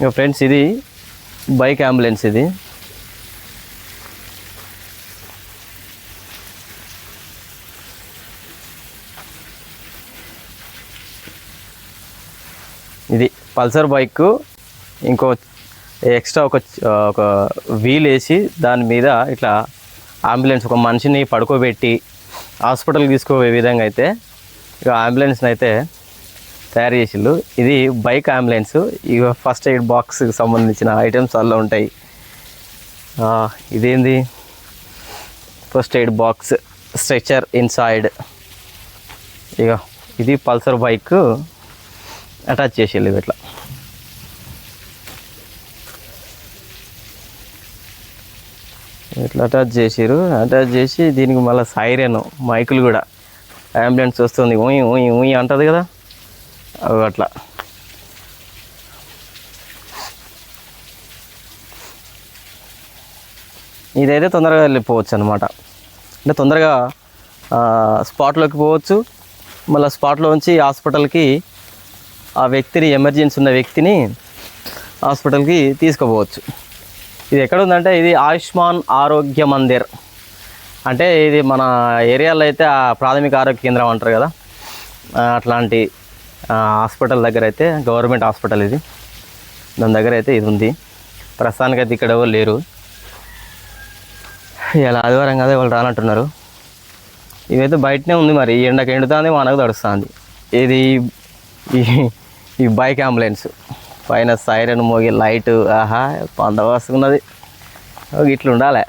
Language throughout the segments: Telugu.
ఇంకా ఫ్రెండ్స్ ఇది బైక్ అంబులెన్స్ ఇది. ఇది పల్సర్ బైక్. ఇంకో ఎక్స్ట్రా ఒక ఒక వీల్ వేసి దాని మీద ఇట్లా అంబులెన్స్ ఒక మనిషిని పడుకోబెట్టి హాస్పిటల్కి తీసుకోపోయే విధంగా అయితే ఇక అంబులెన్స్ని అయితే తయారు చేసిండు. ఇది బైక్ అంబులెన్స్. ఇక ఫస్ట్ ఎయిడ్ బాక్స్కి సంబంధించిన ఐటమ్స్ అలా ఉంటాయి. ఇదేంది? First aid box stretcher inside. ఇక ఇది పల్సర్ బైక్ అటాచ్ చేసేళ్ళు ఇట్లా. ఇట్లా అటాచ్ చేసిరు అటాచ్ చేసి దీనికి మళ్ళీ సైరన్. మైకులు కూడా. అంబులెన్స్ వస్తుంది. ఊయి ఊయి ఊయి అంటుంది కదా? అట్లా. ఇదైతే తొందరగా వెళ్ళిపోవచ్చు అనమాట అంటే తొందరగా స్పాట్లోకి పోవచ్చు. మళ్ళీ స్పాట్లో ఉంచి హాస్పిటల్కి ఆ వ్యక్తిని ఎమర్జెన్సీ ఉన్న వ్యక్తిని హాస్పిటల్కి తీసుకుపోవచ్చు. ఇది ఎక్కడ ఉందంటే ఇది ఆయుష్మాన్ ఆరోగ్య మందిర్. అంటే ఇది మన ఏరియాలో అయితే ఆ ప్రాథమిక ఆరోగ్య కేంద్రం అంటారు కదా. అట్లాంటి హాస్పిటల్ దగ్గర అయితే గవర్నమెంట్ హాస్పిటల్ ఇది. దాని దగ్గర అయితే ఇది ఉంది. ప్రస్తుతానికి అయితే ఇక్కడ ఎవరు లేరు. ఇలా ఆదివారం కదా వాళ్ళు రానంటున్నారు ఇవైతే బయటనే ఉంది మరి. ఈ ఎండకు ఎండుతుంది మనకు తడుస్తుంది. ఇది ఈ ఈ బైక్ అంబులెన్స్. పైన సైరన్ మోగి లైట్ ఆహా పంద వస్తున్నది. ఇట్లా ఉండాలి.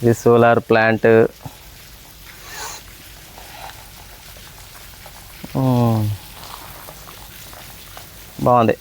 ఇది సోలార్ ప్లాంట్. బాగుంది